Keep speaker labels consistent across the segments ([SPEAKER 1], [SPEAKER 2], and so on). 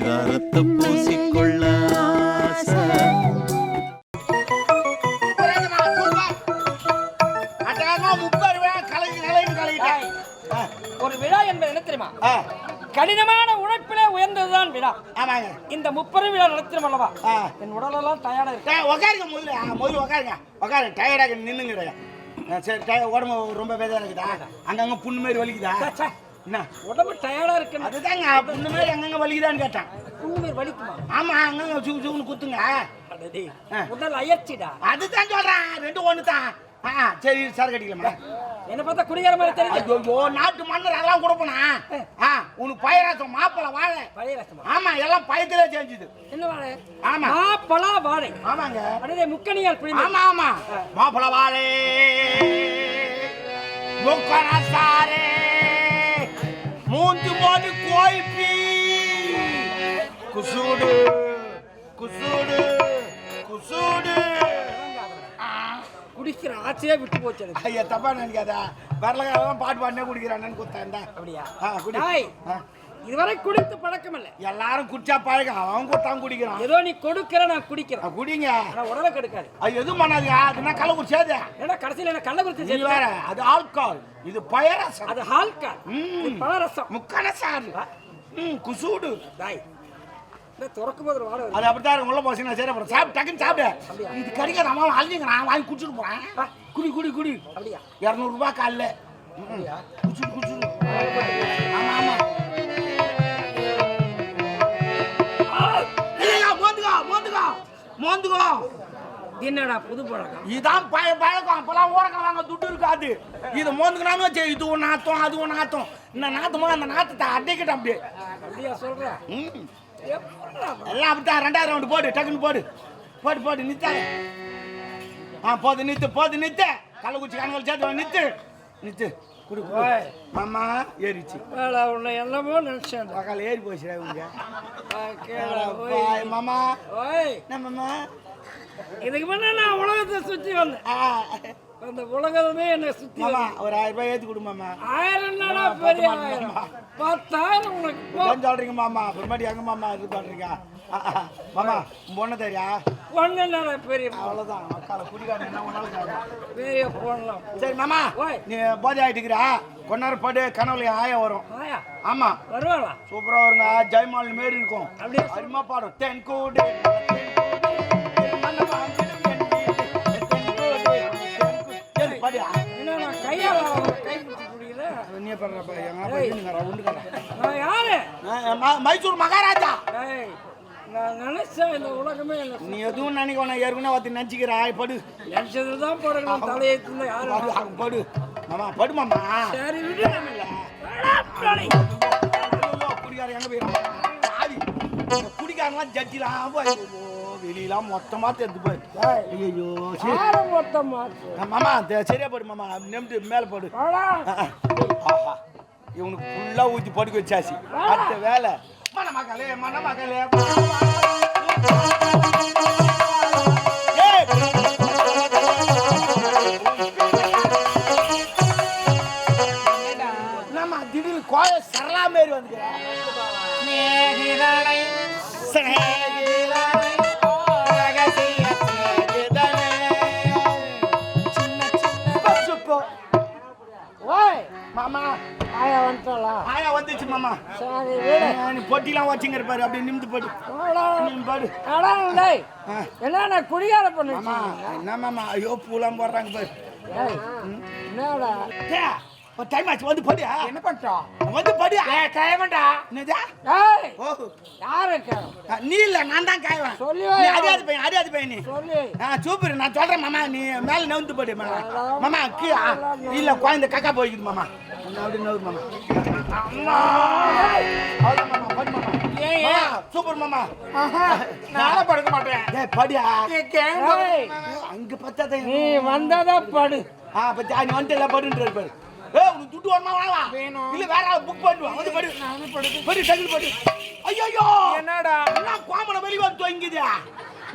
[SPEAKER 1] பரிதாரத்தை பூசிக்கொள்ள
[SPEAKER 2] ஒரு விழா என்பது என்ன தெரியுமா? கடினமான உழைப்பிலே உயர்ந்ததுதான் விழா.
[SPEAKER 3] ஆமாங்க.
[SPEAKER 2] இந்த முப்பெரும் விழா நடத்தினோம் அல்லவா
[SPEAKER 3] ஆ.
[SPEAKER 2] என் உடலெல்லாம் டயர்டா இருக்கு.
[SPEAKER 3] டேய், உக்காருங்க முதல்ல. ஆ, முதல்ல உக்காருங்க. உக்காரு டயர்டாக நின்னுங்க சரி டய உடம்பு ரொம்ப பேதா இருக்குதா? அங்கங்க புண்ணு மாதிரி வலிக்குதா. என்ன?
[SPEAKER 2] உடம்பு டயர்டா இருக்கு
[SPEAKER 3] அதுதாங்க. புண்ணு மாதிரி அங்கங்க வலிக்குதான்னு கேட்டேன்.
[SPEAKER 2] புண்ணு வலிக்குமா?
[SPEAKER 3] ஆமா அங்கங்க சுகு சுகுன்னு குத்துங்க.
[SPEAKER 2] உடல் அயற்சிடா?
[SPEAKER 3] அதுதான் சொல்றேன். ரெண்டு ஒண்ணு தான் ஆ சரி சார் கட்டிக்கலாமா?
[SPEAKER 2] என்ன பார்த்தா குடிகார மாதிரி தெரியுது.
[SPEAKER 3] ஐயோ நாட்டு மன்னர் அதெல்லாம் கொடுப்பனா ஆ. உனக்கு பயிராசம் மாப்பிளை வாழை.
[SPEAKER 2] பழைய ரசமா?
[SPEAKER 3] ஆமா எல்லாம் பயத்திலே செஞ்சுது.
[SPEAKER 2] என்ன வாழை?
[SPEAKER 3] ஆமா.
[SPEAKER 2] மாப்பழா வாழை.
[SPEAKER 3] ஆமாங்க.
[SPEAKER 2] அடடே முக்கணியால் பிடிந்த
[SPEAKER 3] ஆமா ஆமா. மாப்பிள வாழே. முக்கரசாரே மூந்து மோது கோய்பி குசூடு குசூடு குசூடு.
[SPEAKER 2] குடிக்கிற ஆசையே விட்டு போச்சு எனக்கு.
[SPEAKER 3] ஐயா தப்பா நினைக்காத வரலகாரெல்லாம் பாட்டு பாடினே குடிக்கிறானு குத்தேன்டா
[SPEAKER 2] அப்படியா
[SPEAKER 3] ஆ, குடி.
[SPEAKER 2] இதுவரை குடித்து பழக்கம் இல்ல
[SPEAKER 3] எல்லாரும் குடிச்சா பழகம் அவன் குத்தான் குடிக்கிறான்.
[SPEAKER 2] ஏதோ நீ கொடுக்கிற நான் குடிக்கிறேன்.
[SPEAKER 3] குடிங்க.
[SPEAKER 2] உடலை கெடுக்காது.
[SPEAKER 3] அது எதுவும் பண்ணாதுங்க. அதுனா கள்ள குடிச்சாது
[SPEAKER 2] ஏன்னா கடைசியில என்ன கள்ள குடிச்சு
[SPEAKER 3] வேற அது ஆல்கால் இது பயரசம்.
[SPEAKER 2] அது. இது பழரசம்
[SPEAKER 3] முக்கன சாறு ம் குசூடு.
[SPEAKER 2] இந்த திறக்கும் போது வாடை.
[SPEAKER 3] அது அப்படித்தான். உள்ள போச்சு நான் சரி அப்புறம் சாப்பிட்டு டக்குன்னு சாப்பிடு. இது கிடைக்காத அம்மா அழிஞ்சுங்க நான் வாங்கி குடிச்சிட்டு போறேன். குடி குடி குடி.
[SPEAKER 2] அப்படியா?
[SPEAKER 3] இரநூறுபா காலில். குடிச்சுடு குடிச்சுடு. மோந்துக்கோ.
[SPEAKER 2] என்னடா புது பழக்கம்?
[SPEAKER 3] இதான் பய பழக்கம். அப்பெல்லாம் ஓரக்கம் வாங்க துட்டு இருக்காது. இது மோந்துக்கலான்னு வச்சு இது ஒன்று நாத்தம் அது ஒன்று நாத்தம் இந்த நாத்தமா அந்த நாத்தத்தை அடைக்கிட்ட அப்படியே.
[SPEAKER 2] அப்படியா பழக்கம்?
[SPEAKER 3] எல்லாம் அப்படித்தான். ரெண்டாயிரம் ரவுண்டு போடு டக்குன்னு போடு. போடு போடு நித்தாங்க ஆ போது நித்து போது நித்து. கள்ளக்குச்சி கணக்கு சேர்த்து நித்து. நித்து. மாமா ஏறிச்சு.
[SPEAKER 2] வேலை உன்னை என்னமோ நினைச்சேன்.
[SPEAKER 3] பக்கால ஏறி போச்சுடா இவங்க. மாமா
[SPEAKER 2] ஓய்.
[SPEAKER 3] என்ன மாமா.
[SPEAKER 2] இதுக்கு முன்ன நான் உலகத்தை சுத்தி வந்தேன். அந்த உலகமே என்னை சுத்தி.
[SPEAKER 3] ஒரு ஆயிரம் ரூபாய் ஏற்றி கொடு மாமா
[SPEAKER 2] ஆயிரம் என்னடா பெரிய ஆயிரம்? பத்தாயிரம் உனக்கு போ.
[SPEAKER 3] ஏன் சொல்றீங்க மாமா? அப்புறமாட்டி எங்க மாமா இது பண்றீங்க. மாமா பொண்ணு தெரியா
[SPEAKER 2] ஒண்ணு என்னடா பெரிய
[SPEAKER 3] அவ்வளவுதான். மக்களை குடிக்காம என்ன கேட்கலாம்.
[SPEAKER 2] பெரிய போடலாம்
[SPEAKER 3] சரி மாமா. நீ போதை ஆயிட்டுக்கிறா கொஞ்ச நேரம் படு கனவுல ஆயா வரும். ஆமா.
[SPEAKER 2] வருவாளா?
[SPEAKER 3] சூப்பரா வருங்க. ஜெயமால் மாரி இருக்கும்.
[SPEAKER 2] அப்படியே?
[SPEAKER 3] அருமா பாடும் தென் கூடு நீ
[SPEAKER 2] யாரு?
[SPEAKER 3] மைசூர் மகாராஜா.
[SPEAKER 2] நான் நினைச்சேன் இந்த உலகமே என்ன
[SPEAKER 3] நீ எதுவும் நினைக்க வேணாம் ஏற்கனவே ஒருத்தி நினைச்சுக்கிறா. படு.
[SPEAKER 2] நினைச்சதுதான் தான் போடணும் தலையெழுத்துல யாரு
[SPEAKER 3] படு, மாமா படு மாமா.
[SPEAKER 2] சரி விடு.
[SPEAKER 3] குடிகாரன் எங்க போயிடும் சாவி குடிக்காரன்லாம் ஜட்ஜிலாம் போய் வெளியெல்லாம் மொத்தமா தெரிஞ்சு போய் ஐயோ சரி
[SPEAKER 2] மொத்தமா?
[SPEAKER 3] மாமா சரியா போடு மாமா. நெம்டு மேல போடு. ஆஹா. இவனுக்கு ஃபுல்லா ஊத்தி படுக்க வச்சாச்சு. அடுத்த வேலை. மணமகளே மணமகளே. வச்சுங்க இருப்பாரு அப்படியே நிமிந்து போடு
[SPEAKER 2] வாடா.
[SPEAKER 3] நீ பாடு.
[SPEAKER 2] என்ன குடியார பண்ணு?
[SPEAKER 3] மாமா என்ன மாமா? ஐயோ பூலாம் போடுறாங்க பாரு.
[SPEAKER 2] என்னடா?
[SPEAKER 3] டைம் ஆச்சு வந்து படியா
[SPEAKER 2] என்ன பண்ணிட்டோம்
[SPEAKER 3] வந்து படியா கைவன்டா என்னதா?
[SPEAKER 2] ஏய்
[SPEAKER 3] ஓ.
[SPEAKER 2] யாரு
[SPEAKER 3] ஆ, நீ இல்ல நான் தான் கைவன்
[SPEAKER 2] சொல்லி
[SPEAKER 3] நீ. அறியாத பையன் அறியாத பையன் நீ.
[SPEAKER 2] சொல்லி.
[SPEAKER 3] ஆ சூப்பர் நான் சொல்றேன் மாமா. நீ மேல நவுந்து போடு மாமா. மாமா கீ ஆ, இல்ல குழந்தை கக்கா போய்க்குது மாமா. நான் அப்படி நவுது மாமா அம்மா அவ்வளவுதான் மாமா. படி? சூப்பர் மாமா.
[SPEAKER 2] நான் படுக்க மாட்டேன்.
[SPEAKER 3] டேய் படியா அங்க பத்தாத.
[SPEAKER 2] நீ வந்ததா படு.
[SPEAKER 3] ஆ பத்தி நீ வந்து எல்லாம் படுன்றாரு பாரு ஏய் உனக்கு துட்டு வரமா வா
[SPEAKER 2] வேணும்.
[SPEAKER 3] இல்ல வேற புக் பண்ணுவா வந்து படு. படு டக்குனு படு. ஐயோ
[SPEAKER 2] என்னடா?
[SPEAKER 3] எல்லாம் கோமல வெளிய வந்து தொங்குது.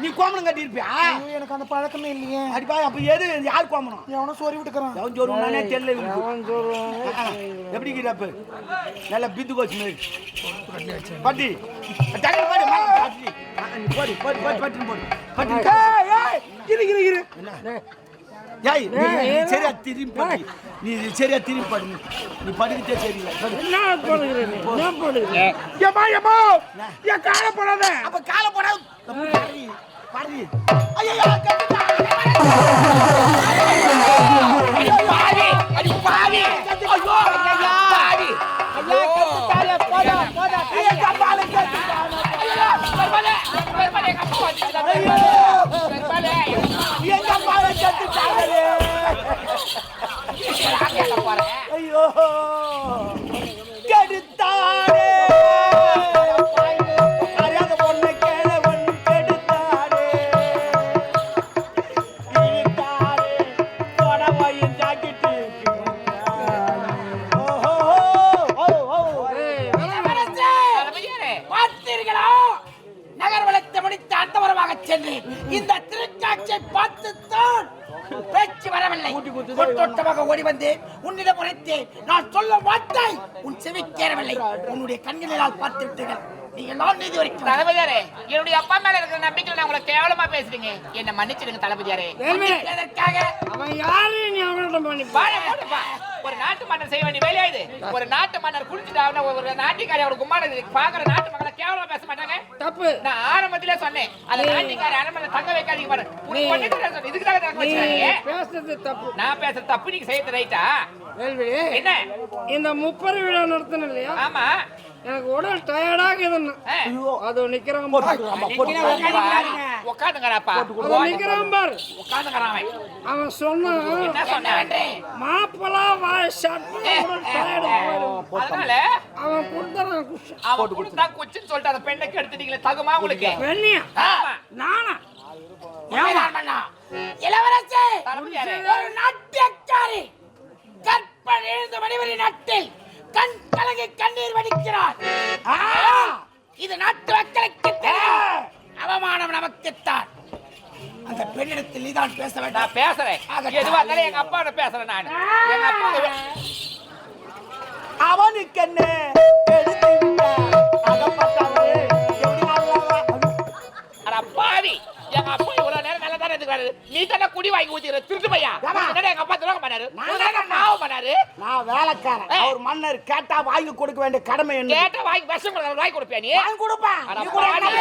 [SPEAKER 3] நீ கோமணம் கட்டியிருப்பியா
[SPEAKER 4] எனக்கு அந்த பழக்கமே இல்லையே.
[SPEAKER 3] அடிப்பா அப்ப எது? யார் கோமணம்?
[SPEAKER 4] எவனோ சோறி விட்டுக்கிறான்
[SPEAKER 3] எவன் தெரியல.
[SPEAKER 2] அவன் சொல்றான்
[SPEAKER 3] ஆ, எப்படி இருக்கிறப்ப நல்ல பிந்து கோச்சு மாதிரி பட்டி. டக்குனு போடு போடு போடு போடு பட்டின்னு போடு. பட்டி
[SPEAKER 4] இரு இரு இரு.
[SPEAKER 3] என்ன? ஏய் சரியா திரும்பி நீ சரியா திரும்பி படி. நீ. படிக்கிட்டே சரியில்லை படி.
[SPEAKER 2] என்ன பண்ணுகிறேன் நீ? என்ன பண்ணுகிறேன்
[SPEAKER 4] ஏம்மா ஏம்மா? என் காலை போடாத?
[SPEAKER 3] அப்ப காலை போட. பாரு பாரு ஐயோ கட்டுடா.
[SPEAKER 5] பாவி. அடி பாவி. ஐயோ. பாவி.
[SPEAKER 3] ஐயா, போடா, போடா. ஐயா, கம்பால கட்டுடா.
[SPEAKER 5] பெருமாளே பெருமாளே கப்ப வந்துடா
[SPEAKER 3] ஐயோ,
[SPEAKER 5] பெருமாளே
[SPEAKER 3] என் கம்பால கட்டுட்டாங்களே.
[SPEAKER 5] அங்க போறேன்
[SPEAKER 3] ஐயோ கெடுத்தாரே அறியாத பொண்ணை கேளவன் கெடுத்தாரே இழுத்தாரே புடவையும் ஜாக்கெட்டு ஓஹோ ஓ ஓ
[SPEAKER 5] தளபதியாரே பார்த்தீர்களா? நகர் வளர்த்த முடித்த அந்தவரமாக சென்று இந்த திருக்காட்சியை பார்த்துத்தான் பேச்சு வரவில்லை. கொட்டோட்டமாக ஓடி வந்தேன் உன்னிடம் உரைத்தேன். நான் சொல்ல மாட்டேன் உன் செவி கேறவில்லை உன்னுடைய கண்களினால் பார்த்து விட்டீர்கள்.
[SPEAKER 6] தளபதியாரே என்னுடைய அப்பா மேல இருக்கிற நம்பிக்கையில நான் உங்களை கேவலமா பேசுறீங்க. என்ன மன்னிச்சிடுங்க தளபதியாரே.
[SPEAKER 2] அவன் யாரு நீ.
[SPEAKER 6] ஒரு நாட்டு மன்னர் செய்ய வேண்டிய வேலையா இது? ஒரு நாட்டு மன்னர் குடிச்சிட்டு ஒரு நாட்டுக்காரி அவருக்கு பாக்குற நாட்டு கேவலமா பேச மாட்டாங்க.
[SPEAKER 2] தப்பு.
[SPEAKER 6] நான் ஆரம்பத்திலே சொன்னேன். அந்த நாட்டுக்காரி அரண்மனை தங்க வைக்காதீங்க பாரு. இதுக்கு தான் தங்க
[SPEAKER 2] நீ
[SPEAKER 6] வச்சுக்காதீங்க
[SPEAKER 2] பேசுறது தப்பு.
[SPEAKER 6] நான் பேசுற தப்பு. நீங்க செய்யறது ரைட்டா? என்ன?
[SPEAKER 2] இந்த முப்பது விழா நடத்தின இல்லையா?
[SPEAKER 6] ஆமா.
[SPEAKER 2] எனக்கு உடல் டயர்டாக இதுன்னு. அது நிக்கிறான்
[SPEAKER 6] உட்காந்துங்கடாப்பா உட்காந்துங்கிறான் அவன்
[SPEAKER 2] சொன்னான்
[SPEAKER 6] என்ன சொன்னேன்
[SPEAKER 2] மாப்பிளா வாய்.
[SPEAKER 6] அதனால
[SPEAKER 2] அவன் கொடுத்துறான் குஷ்
[SPEAKER 6] அவன் கொடுத்தா. குச்சின்னு சொல்லிட்டு அந்த பெண்ணுக்கு எடுத்துட்டீங்களே தகுமா உங்களுக்கு?
[SPEAKER 2] வெண்ணியா
[SPEAKER 6] ஆமா.
[SPEAKER 2] நானா?
[SPEAKER 5] இளவரசே ஒரு நாட்டியக்காரி. கற்பனை எழுந்த மணிவரி நாட்டில் கண் கலங்கி கண்ணீர் வடிக்கிறார். ஆ, இது நாட்டு மக்களுக்கு தெரியும். அவமானம் நமக்குத்தான் அந்த பெண்ணிடத்தில் நீதான் பேச வேண்டாம்.
[SPEAKER 6] பேசுறேன். எதுவா இருந்தாலும் எங்க அப்பா பேசுறேன் நான். எங்க அப்பா
[SPEAKER 3] அவனுக்கு என்ன எடுத்து விட்ட அகப்பட்டவரே எப்படி நல்லவா
[SPEAKER 6] அட பாவி. எங்க அப்பா நீ தானே குடி வாங்கி ஊத்திக்கிற? திருட்டு பையா? என்னடா எங்க அப்பா துரோகம் பண்ணாரு?
[SPEAKER 3] நான்
[SPEAKER 6] பாவம் பண்ணாரு?
[SPEAKER 3] நான் வேலைக்காரன். அவர் மன்னர் கேட்டா வாங்கி கொடுக்க வேண்டிய கடமை என்ன
[SPEAKER 6] கேட்டா வாங்கி விஷம் கொடுக்கற வாங்கி கொடுப்பியா நீ?
[SPEAKER 3] வாங்கி கொடுப்பேன். நீ கூட
[SPEAKER 6] பாவம்?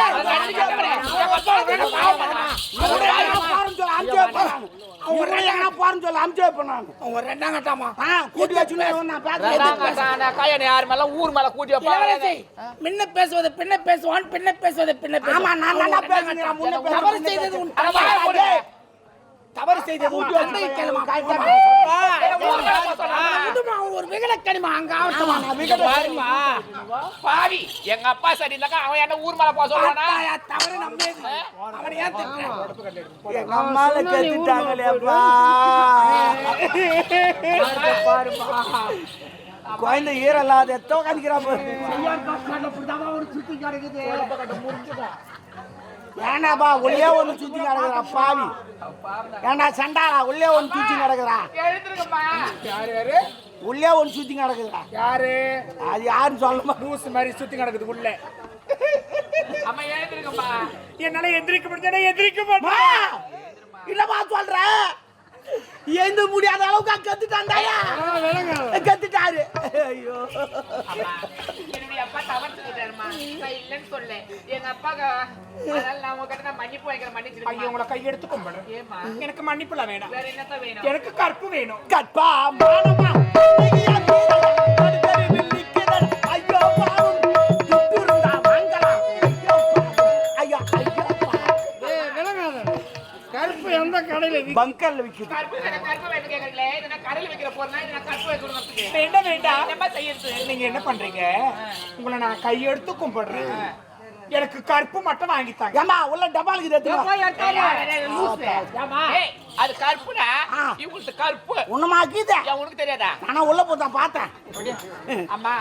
[SPEAKER 3] நீ கூட எங்கனா போறேன்னு சொல்லு, அமுச்சு வைப்பேன் கூட எங்கனா போறேன்னு சொல்லு, அமுச்சு வைப்பேன் நானு.
[SPEAKER 5] அவன் ரெண்டாம் கட்டாமா?
[SPEAKER 3] ஆ, கூட்டி வச்சுன்னு நான் பேசுறேன்.
[SPEAKER 6] கட்டான கையனை யார் மேல? ஊர் மேல கூட்டி வைப்பாங்க.
[SPEAKER 5] முன்ன பேசுவது பின்ன பேசுவான் பின்ன பேசுவது பின்ன
[SPEAKER 3] ஆமா,
[SPEAKER 5] பேசுவான்
[SPEAKER 3] நான் நல்லா பேசுகிறேன், முன்ன பேசுறேன்,
[SPEAKER 5] தவறு செய்தது ஒரு விகடக்கணிமா அங்க
[SPEAKER 6] பாருமா பாவி எங்க அப்பா சரி இருந்தாக்கா அவன் என்ன ஊர் மேல போக சொல்றானா?
[SPEAKER 5] தவறு நம்மேது அவனை ஏன்?
[SPEAKER 3] எங்க அம்மால கத்திட்டாங்களேப்பா குழந்தை ஈரலாத எத்தோ கணிக்கிறா ஏண்டாப்பா உள்ளே ஒண்ணு சுத்தி கிடக்குறா பாவி. ஏண்டா சண்டாளா உள்ளே சுத்தி கிடக்குறா
[SPEAKER 6] எழுந்திருக்கம்மா
[SPEAKER 3] உள்ளே ஒண்ணு சுத்தி கிடக்குறா
[SPEAKER 4] யாரு?
[SPEAKER 3] அது யாருன்னு சொல்ல மாட்டேன்
[SPEAKER 4] லூஸ் மாதிரி சுத்தி கிடக்குது உள்ள. என்னால எந்திரிக்க முடிஞ்சா எந்திரிக்க மாட்டேன்.
[SPEAKER 3] இல்லப்பா சொல்றேன். எந்த முடியாத அளவுக்கு கத்துட்டாண்டாயா கத்துட்டாரு. ஐயோ.
[SPEAKER 6] என்னுடைய அப்பா தவறு செஞ்சுட்டாருமா நான் இல்லைன்னு சொல்ல. எங்க அப்பாக்கு அதனால நான் உங்ககிட்ட நான் மன்னிப்பு
[SPEAKER 4] ஐயோ உங்களை கையெடுத்து கும்பிடுறேன்
[SPEAKER 6] ஏமா
[SPEAKER 4] எனக்கு மன்னிப்புல வேணாம்.
[SPEAKER 6] வேற என்னத்த வேணும்?
[SPEAKER 4] எனக்கு கற்பு வேணும்.
[SPEAKER 3] கற்பா மானமா.
[SPEAKER 2] கருப்பு
[SPEAKER 6] வைக்கிறதுக்கு
[SPEAKER 4] வேண்டாம் வேண்டாம் நீங்க என்ன பண்றீங்க? உங்களை நான் கையெடுத்து கும்பிடுறேன். எனக்கு கற்பு மட்டும் வாங்கித்தாங்க.
[SPEAKER 3] ஏமா உள்ள
[SPEAKER 6] ஏய், அது கருப்புனா. இவங்களுக்கு கருப்பு.
[SPEAKER 3] ஒண்ணுமா கீத?
[SPEAKER 6] உனக்கு தெரியாதா?
[SPEAKER 3] ஆனா உள்ள போதான் பார்த்தேன்.
[SPEAKER 6] அம்மா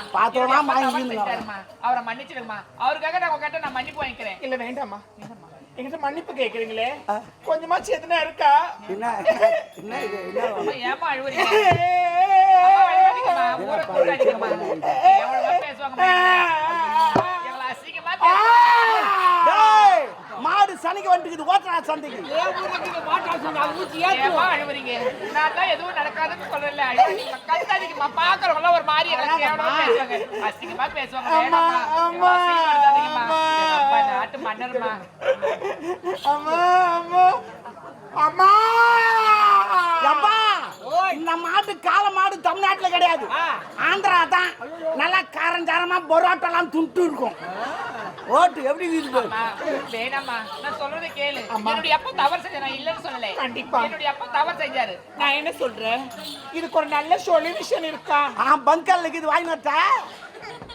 [SPEAKER 6] செஞ்சுட்டாரும்மா. அவரை மன்னிச்சிடுங்கம்மா. அவருக்காக நான் உங்ககிட்ட நான் மன்னிப்பு வாங்கிக்கிறேன்.
[SPEAKER 4] இல்ல வேண்டாமா என்கிட்ட மன்னிப்பு கேக்குறீங்களே கொஞ்சமாச்சு எதுனா இருக்கா
[SPEAKER 3] என்ன என்ன இது என்ன
[SPEAKER 6] அழுவுறீங்க
[SPEAKER 3] மாடு சனிக்கு வந்துக்குது ஓட்டுறா சந்தைக்கு
[SPEAKER 6] அழுவுறீங்க? நான் தான் எதுவும் நடக்காதுன்னு சொல்றேன்ல. அழுவாதீங்கம்மா. கத்தாதீங்கம்மா. பார்க்கறவங்கெல்லாம் ஒரு மாதிரி பேசுவாங்க. பேசுவாங்க.
[SPEAKER 3] அம்மா,
[SPEAKER 6] வேணாம்மா.
[SPEAKER 3] அம்மா,
[SPEAKER 6] அசிங்கப்படுத்தாதீங்கம்மா.
[SPEAKER 3] அம்மா.
[SPEAKER 6] எங்க அப்பா மன்னர்மா.
[SPEAKER 4] அம்மா அம்மா அம்மா
[SPEAKER 3] அப்பா இந்த மாடு கால மாடு தமிழ்நாட்டுல கிடையாது ஆந்திரா தான் நல்லா காரஞ்சாரமா பொரோட்டெல்லாம் துண்டு இருக்கும் ஓட்டு எப்படி
[SPEAKER 6] வேணாம்மா. நான் சொல்றதை கேளு. என்னுடைய அப்பா தவறு செஞ்சாரு. நான் இல்லைன்னு சொல்லலை.
[SPEAKER 4] கண்டிப்பா.
[SPEAKER 6] என்னுடைய அப்பா தவறு செஞ்சாரு.
[SPEAKER 4] நான் என்ன சொல்றேன் இதுக்கு ஒரு நல்ல சொல்யூஷன் இருக்கா
[SPEAKER 3] ஆ பங்கல்ல இருக்குது வாங்கி வரட்டா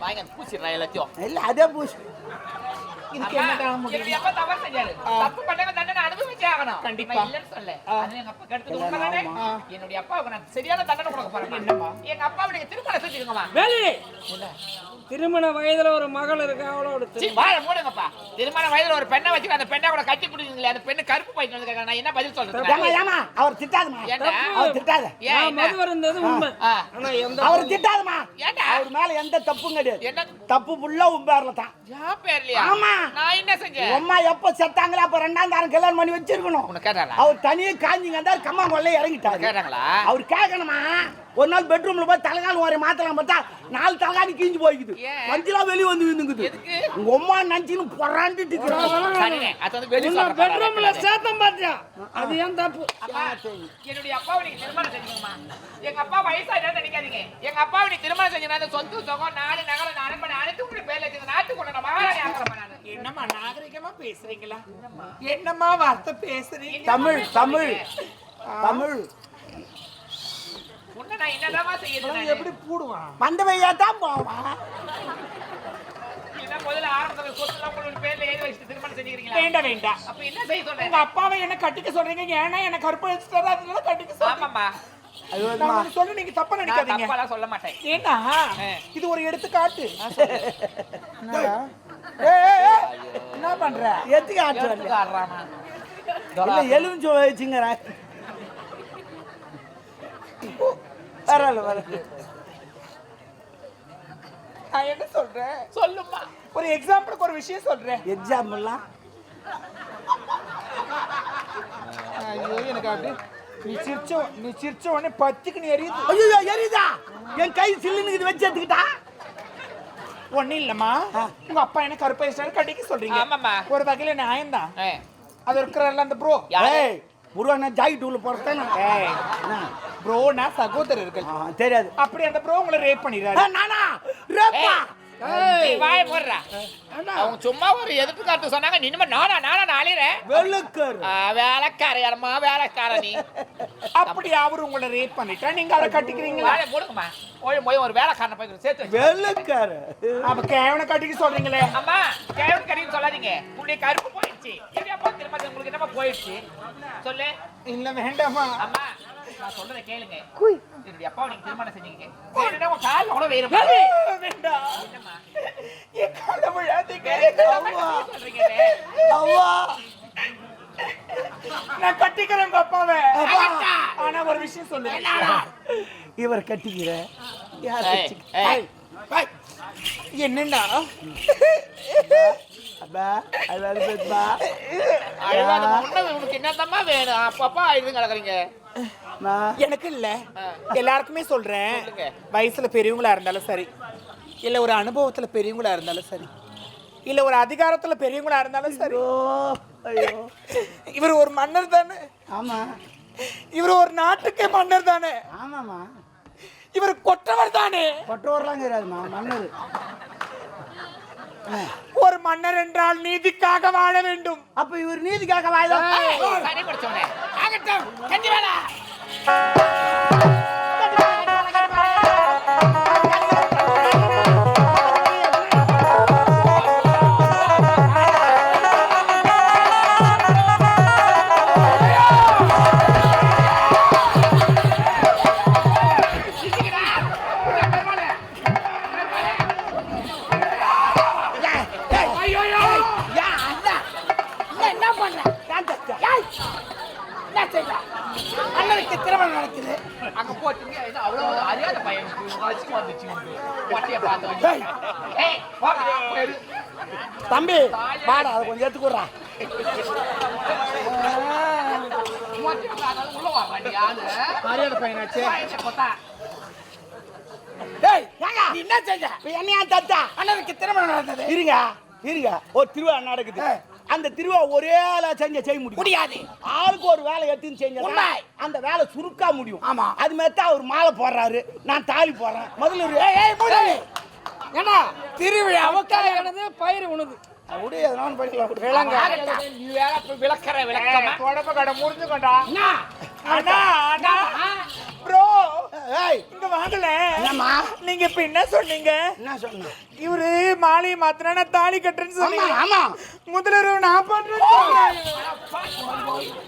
[SPEAKER 6] வாங்க, பூசிடுறேன் எல்லாத்தையும்.
[SPEAKER 3] இல்ல அதே பூசி
[SPEAKER 4] இதுக்கு முடியும்?
[SPEAKER 6] அப்பா தவறு செஞ்சாரு. தப்பு பண்ணவங்க தண்டனை அனுபவிச்சே ஆகணும்.
[SPEAKER 4] கண்டிப்பா.
[SPEAKER 6] இல்லைன்னு சொல்லல. அது எங்க அப்பா கெடுத்தது உண்மைதானே? என்னுடைய அப்பாவுக்கு நான் சரியான தண்டனை கொடுக்க போறேன். எங்க அப்பாவை நீங்க திருமணம்
[SPEAKER 2] வேலி! திருமண வயதுல ஒரு மகள் இருக்கு? அவளோட
[SPEAKER 6] மூடுங்கப்பா. திருமண வயதுல ஒரு பெண்ணை வச்சு அந்த பெண்ணை கூட கட்டி பிடிக்குங்களே அந்த பெண்ணு கருப்பு போயிட்டு வந்து நான் என்ன பதில்
[SPEAKER 3] ஏமா அவர் திட்டாதுமா? அவர் திட்டாத
[SPEAKER 6] என்ன?
[SPEAKER 2] மது இருந்தது உண்மை.
[SPEAKER 3] அவர் திட்டாதுமா
[SPEAKER 6] ஏண்டா?
[SPEAKER 3] அவர் மேல எந்த தப்பும் கிடையாது.
[SPEAKER 6] என்ன?
[SPEAKER 3] தப்பு ஃபுல்லா உம்பேர்ல தான்.
[SPEAKER 6] யா பேர்லையா?
[SPEAKER 3] ஆமா.
[SPEAKER 6] நான் என்ன செஞ்சேன்?
[SPEAKER 3] அம்மா எப்ப செத்தாங்களோ அப்ப ரெண்டாம் தாரம் கல்யாணம் பண்ணி வச்சிருக்கணும்.
[SPEAKER 6] உனக்கு கேட்டாங்களா
[SPEAKER 3] அவர் தனியே காஞ்சிங்க இருந்தாரு கம்மாங்கொல்ல இறங்கிட்டாரு.
[SPEAKER 6] கேட்டாங்களா?
[SPEAKER 3] அவர் கேட்கணுமா? ஒரு நாள் பெட்ரூம்ல போய் தலைகால் ஒரு மாத்தலாம் பார்த்தா நாலு தலைகாணி கிழிஞ்சு போய்க்குது? மஞ்சளா வெளிய வந்து விழுந்துக்குது
[SPEAKER 6] எதுக்கு?
[SPEAKER 3] உங்க அம்மா நினைச்சுன்னு பொறாண்டுட்டு
[SPEAKER 2] பெட்ரூம்ல சேர்த்தம் பாத்தியா? அது ஏன் தப்பு?
[SPEAKER 6] என்னுடைய அப்பாவை நீங்க திருமணம் செஞ்சுக்கோமா எங்க அப்பா வயசாயிட்டா நினைக்காதீங்க. எங்க அப்பாவை நீ திருமணம் செஞ்சீங்கன்னா அந்த சொத்து சுகம் நாடு நகரம் அரண்மனை அனைத்து உங்களுடைய பேர்ல இருக்குது நாட்டுக்கு கொண்டு நான் மகாராணி ஆக்கிறேன்
[SPEAKER 4] என்னம்மா நாகரிகமா பேசுறீங்களா? என்னம்மா? வார்த்தை பேசுறீங்க?
[SPEAKER 3] தமிழ் தமிழ். தமிழ்
[SPEAKER 6] உன்னை நான் என்னதாம்மா செய்யறது நானு?
[SPEAKER 4] எப்படி பூடுவான்?
[SPEAKER 3] தான் போவான்.
[SPEAKER 4] வேண்டாம் வேண்டாம். உங்க அப்பாவை என்ன கட்டிக்க சொல்றீங்க? ஏன்னா என்ன அதனால கட்டிக்க சொல்ல நீங்க தப்பா நினைக்காதீங்க.
[SPEAKER 6] சொல்ல மாட்டேன்.
[SPEAKER 4] ஏன்னா. இது ஒரு எடுத்துக்காட்டு. என்ன பண்ற?
[SPEAKER 3] எத்துக்கு ஆட்டு எலுமிச்சு வச்சுங்கிறேன். பரவாயில்ல பரவாயில்ல.
[SPEAKER 4] நான் என்ன சொல்றேன்?
[SPEAKER 6] சொல்லுமா
[SPEAKER 4] ஒரு எக்ஸாம்பிளுக்கு ஒரு விஷயம் சொல்றேன்.
[SPEAKER 3] எக்ஸாம்பிள்லாம்
[SPEAKER 4] ஐயோ எனக்கு அப்படி நீ சிரிச்ச நீ சிரிச்ச உடனே பத்துக்கு நீ எரியுது.
[SPEAKER 3] ஐயோ எரியுதா? என் கை சில்லுன்னு வச்சு எடுத்துக்கிட்டா?
[SPEAKER 4] இல்லம்மா. உங்க அப்பா என்ன கருப்பு கட்டிக்க சொல்றீங்க.
[SPEAKER 6] ஆமாம்மா.
[SPEAKER 4] ஒரு வகையில நியாயம்தான்.
[SPEAKER 6] ஏ,
[SPEAKER 4] அது இருக்கிறல்ல அந்த ப்ரோ?
[SPEAKER 3] ஏய் புருவா ஜாக்கெட் உள்ள போறேன்
[SPEAKER 4] ப்ரோனா சகோதரர்கள்
[SPEAKER 3] தெரியாது.
[SPEAKER 4] அப்படி அந்த ப்ரோ உங்களை ரேப் பண்ணிடுறாரு.
[SPEAKER 3] நானா? ரேப்பா
[SPEAKER 6] வாயை. அவங்க சும்மா ஒரு எதிர்ப்பு காட்டு சொன்னாங்க நீ இனிமே நானா நானா நாளிறேன் வேலைக்காரையம்மா வேலைக்கார நீ.
[SPEAKER 4] அப்படி அவரு உங்களை ரேப் பண்ணிட்டா நீங்க அவரை கட்டிக்கிறீங்களா?
[SPEAKER 6] வாயை மூடுங்கம்மா. போய் போய் ஒரு வேலைக்காரனை போய் சேர்த்து வச்சு.
[SPEAKER 3] வெளுக்கர்.
[SPEAKER 4] அப்ப கேவனை கட்டிக்க சொல்றீங்களே?
[SPEAKER 6] அம்மா கேவன் சொல்லாதீங்க. உங்களுடைய கருப்பு போயிடுச்சு. எப்படியா போய் திரும்ப உங்களுக்கு என்னமா போயிடுச்சு? சொல்லு.
[SPEAKER 4] இல்ல வேண்டாமா
[SPEAKER 6] அம்மா. நான் சொல்றதை கேளுங்க. என்னுடைய அப்பா நீங்க திருமணம் செஞ்சீங்க வேணும்னா உங்க கால்ல கூட வேணும்
[SPEAKER 4] வேண்டாம்.
[SPEAKER 6] என்னம்மா
[SPEAKER 4] என் காலை விழாதீங்க.
[SPEAKER 6] சொல்றீங்க
[SPEAKER 3] அவ்வா
[SPEAKER 4] நான் கட்டிக்கிறேன் அப்பாவை ஆனா ஒரு விஷயம் சொல்லுங்க.
[SPEAKER 3] இவர் கட்டிக்கிற
[SPEAKER 6] முன்ன உனக்கு என்னத்தம்மா வேணும்? அப்பப்பா அழுது கிடக்குறீங்க
[SPEAKER 3] நான்
[SPEAKER 4] எனக்கு இல்ல எல்லாருக்குமே சொல்றேன். வயசுல பெரியவங்களா இருந்தாலும் சரி. இல்ல ஒரு அனுபவத்துல பெரியவங்களா இருந்தாலும் சரி. இல்ல ஒரு அதிகாரத்துல பெரியவங்களா இருந்தாலும் சரி.
[SPEAKER 3] ஐயோ
[SPEAKER 4] இவர் ஒரு மன்னர் தானே?
[SPEAKER 3] ஆமா.
[SPEAKER 4] இவர் ஒரு நாட்டுக்கே மன்னர் தானே?
[SPEAKER 3] ஆமாம்மா.
[SPEAKER 4] இவர் கொற்றவர் தானே?
[SPEAKER 3] கொட்டோர்லாம் கிடையாதுமா மன்னர்.
[SPEAKER 4] ஒரு மன்னர் என்றால் நீதிக்காக வாழ வேண்டும்.
[SPEAKER 3] அப்ப இவர் நீதிக்காக வாய்தா
[SPEAKER 6] சனி உள்ள வா வண்டி ஆளு.
[SPEAKER 3] அறியாத பையனாச்சு
[SPEAKER 5] என்ன செஞ்ச?
[SPEAKER 3] என்னையா தத்தா?
[SPEAKER 5] அண்ணனுக்கு திருமணம் நடந்தது.
[SPEAKER 3] இருங்க இருங்க. ஒரு திருவிழா நடக்குது. அந்த திருவிழா ஒரே செஞ்ச செய்ய முடியும்.
[SPEAKER 5] முடியாது.
[SPEAKER 3] ஆளுக்கு ஒரு வேலை எடுத்துன்னு செஞ்சா. அந்த வேலை சுருக்கா முடியும்.
[SPEAKER 5] ஆமா.
[SPEAKER 3] அது மாதிரி தான் அவர் மாலை போடுறாரு. நான் தாலி போடுறேன். முதல்ல ஒரு
[SPEAKER 5] ஏய் ஏய். ஏன்னா திருவிழா
[SPEAKER 2] பயிர் உணவு
[SPEAKER 3] அப்படியே எதனா பண்ணிக்கலாம்.
[SPEAKER 2] விளங்க.
[SPEAKER 6] நீ வேற போய் விளக்கற விளக்கமா?
[SPEAKER 4] தொடப்ப கடை முடிஞ்சுக்கோண்டா.
[SPEAKER 5] என்ன
[SPEAKER 4] அண்ணா அண்ணா. ப்ரோ.
[SPEAKER 3] ஏய்
[SPEAKER 4] இங்க வாங்கல.
[SPEAKER 3] என்னம்மா?
[SPEAKER 4] நீங்க இப்ப என்ன சொன்னீங்க?
[SPEAKER 3] என்ன சொன்ன
[SPEAKER 4] இவரு மாலையை மாத்தினா நான் தாலி கட்டுறேன்னு சொன்னீங்க.
[SPEAKER 3] ஆமா.
[SPEAKER 4] நான் பண்றேன்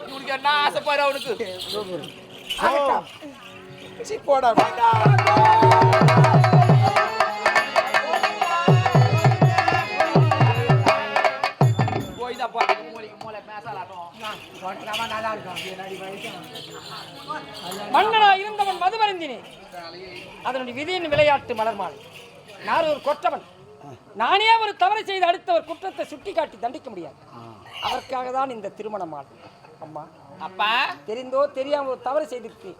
[SPEAKER 6] இவனுக்கு என்ன ஆசைப்பாரு அவனுக்கு.
[SPEAKER 4] சீ, போடா.
[SPEAKER 2] மன்னனா இருந்தவன் மதுமருந்தினே அதனுடைய விதியின் விளையாட்டு மலர்மால். நான் ஒரு கொற்றவன். நானே ஒரு தவறு செய்து அடுத்தவர் குற்றத்தை சுட்டிக்காட்டி தண்டிக்க முடியாது. அதற்காக தான் இந்த திருமணமால் அம்மா
[SPEAKER 6] அப்பா.
[SPEAKER 2] தெரிந்தோ தெரியாம ஒரு தவறு செய்திருக்கு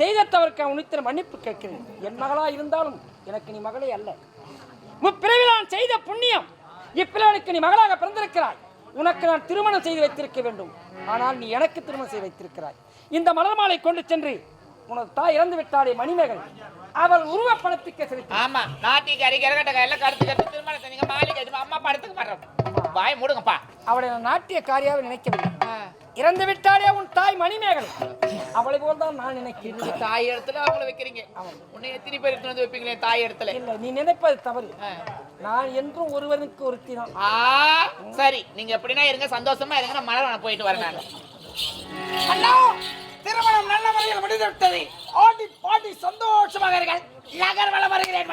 [SPEAKER 2] செய்த தவறுக்கு உன்னித்திர மன்னிப்பு கேட்கிறேன். என் மகளா இருந்தாலும் எனக்கு நீ மகளே அல்ல. முப்பிறவில் நான் செய்த புண்ணியம் இப்பிறவனுக்கு நீ மகளாக பிறந்திருக்கிறாய். உனக்கு நான் திருமணம் செய்து வைத்திருக்க வேண்டும். ஆனால் நீ எனக்கு திருமணம் செய்து வைத்திருக்கிறாய். இந்த மலர் மாலை கொண்டு சென்று உனது தாய் இறந்து விட்டாளே மணிமேகலை அவள் உருவ பணத்துக்கு செலுத்தி.
[SPEAKER 6] ஆமா நாட்டி கறி கரகட்ட எல்லாம் கருத்து கருத்து திருமணம் செஞ்சீங்க மாலி கட்டி அம்மா படத்துக்கு மாட்டோம் வாய் மூடுங்கப்பா.
[SPEAKER 2] அவளை நாட்டிய காரியாக நினைக்கவில்லை. இறந்து விட்டாளே உன் தாய் மணிமேகலை. அவளை போல் தான் நான் நினைக்கிறேன்.
[SPEAKER 6] தாய் இடத்துல அவங்கள வைக்கிறீங்க. உன்னை எத்தனை பேர் எடுத்துட்டு வந்து வைப்பீங்களே தாய் இடத்துல?
[SPEAKER 2] இல்லை நீ நினைப்பது தவறு. நான் என்றும் ஒருவனுக்கு ஒருத்தி தான்.
[SPEAKER 6] ஆ சரி. நீங்க எப்படின்னா இருங்க சந்தோஷமா இருங்க. நான் மலர் நான் போயிட்டு வரேன் நான்.
[SPEAKER 5] அண்ணா திருமணம் நல்ல முறையில் முடிந்து விட்டது ஆடி பாடி சந்தோஷமாக இருங்கள். நகர் வளம் வருகிறேன்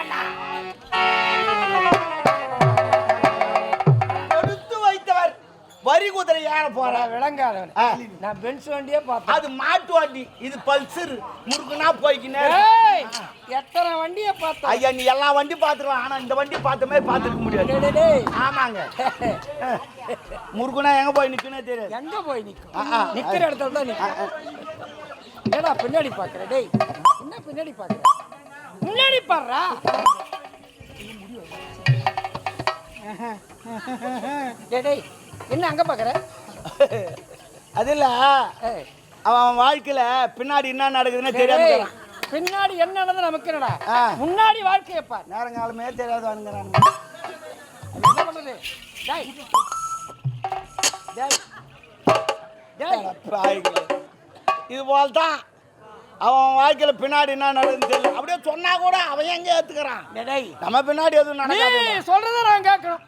[SPEAKER 3] வரி குதிரை ஏற போறார்
[SPEAKER 2] விளங்காதவன். நான் பென்ஸ் வண்டியே பார்த்தேன்
[SPEAKER 3] அது மாட்டு வண்டி. இது பல்சர். முறுக்குனா போய்க்கினே
[SPEAKER 2] ஏய், எத்தனை வண்டியை பார்த்தேன்
[SPEAKER 3] ஐயா நீ எல்லா வண்டி பாத்துருவான் ஆனா இந்த வண்டி பார்த்த மாதிரி பாத்துக்க முடியாது.
[SPEAKER 2] டேய், டேய், டேய்.
[SPEAKER 3] ஆமாங்க. முருகுனா எங்க போய் நிக்குனே தெரியாது.
[SPEAKER 2] எங்க போய் நிக்கும். நிக்கிற இடத்துல தான் நிக்கும். என்னடா பின்னாடி பாக்குற டேய். என்ன பின்னாடி பாக்குற முன்னாடி பாடுறா டேய் என்ன அங்க பாக்குற?
[SPEAKER 3] அது இல்ல அவன் வாழ்க்கையில பின்னாடி என்ன நடக்குதுன்னு இருக்கிறான்.
[SPEAKER 2] பின்னாடி என்ன நடந்தது நமக்கு என்னடா. முன்னாடி வாழ்க்கையை பாரு.
[SPEAKER 3] நேரங்காலமே தெரியாது வாங்குறான்
[SPEAKER 2] என்ன பண்றது? டேய். டேய். டேய்
[SPEAKER 3] இது போல் தான் அவன் வாழ்க்கையில பின்னாடி என்ன நடக்குதுன்னு தெரியல. அப்படியே சொன்னா கூட அவன் எங்க ஏத்துக்கிறான்? நம்ம பின்னாடி எதுவும் நடக்காது
[SPEAKER 2] சொல்றத நான் கேட்கணும்.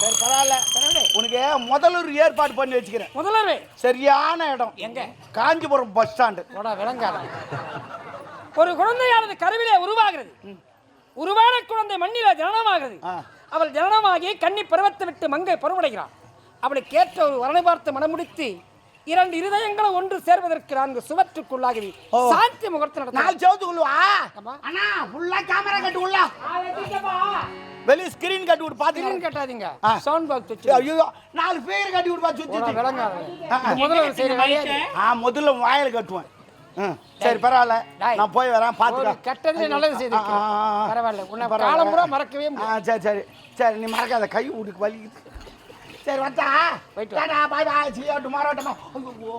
[SPEAKER 3] சரி பரவாயில்ல. உனக்கு முதல்ல ஒரு ஏற்பாடு பண்ணி வச்சுக்கிறேன்.
[SPEAKER 2] முதல்வரே
[SPEAKER 3] சரியான இடம்.
[SPEAKER 2] எங்க?
[SPEAKER 3] Kanchipuram bus stand.
[SPEAKER 2] விளங்காத ஒரு குழந்தையானது கருவிலே உருவாகிறது. உருவான குழந்தை மண்ணில ஜனனமாகிறது. அவள் ஜனனமாகி கன்னி பருவத்தை விட்டு மங்கை பருவடைகிறாள். அவளுக்கு ஏற்ற ஒரு வரனை பார்த்து மனமுடித்து இரண்டு இருதயங்களை ஒன்று சேர்வதற்கு நான்கு சுவற்றுக்குள்ளாகி. சாந்தி முகூர்த்தம் நடத்த
[SPEAKER 3] நாலு செவத்துக்குள்ளுவா
[SPEAKER 2] ஆமா.
[SPEAKER 3] அண்ணா ஃபுல்லா கேமரா கட்டி உள்ள. வெளிய ஸ்கிரீன் கட்டி விட்டு பாத்துக்கிறேன்
[SPEAKER 2] திடீர்னு கட்டாதீங்க. சவுண்ட் பாக்ஸ் வச்சு
[SPEAKER 3] ஐயோ நாலு பேர் கட்டி விட்டு சுத்தி
[SPEAKER 2] போடா
[SPEAKER 3] சுத்தி.
[SPEAKER 2] விளங்காத முதல்வர் செய்யற
[SPEAKER 3] ஆ முதல்ல வாயில கட்டுவேன். சரி பரவாயில்ல. நான் போய் வரேன் பார்த்துக்க.
[SPEAKER 2] கெட்டது நல்லது செய்து பரவாயில்ல. உன்னை காலம் பூரா மறக்கவே
[SPEAKER 3] சரி சரி. சரி நீ மறக்காத. கை உடுக்கு வலிக்குது. சரி வந்தா.
[SPEAKER 2] போயிட்டு
[SPEAKER 3] tata bye bye see you tomorrow tomorrow ஐயோ.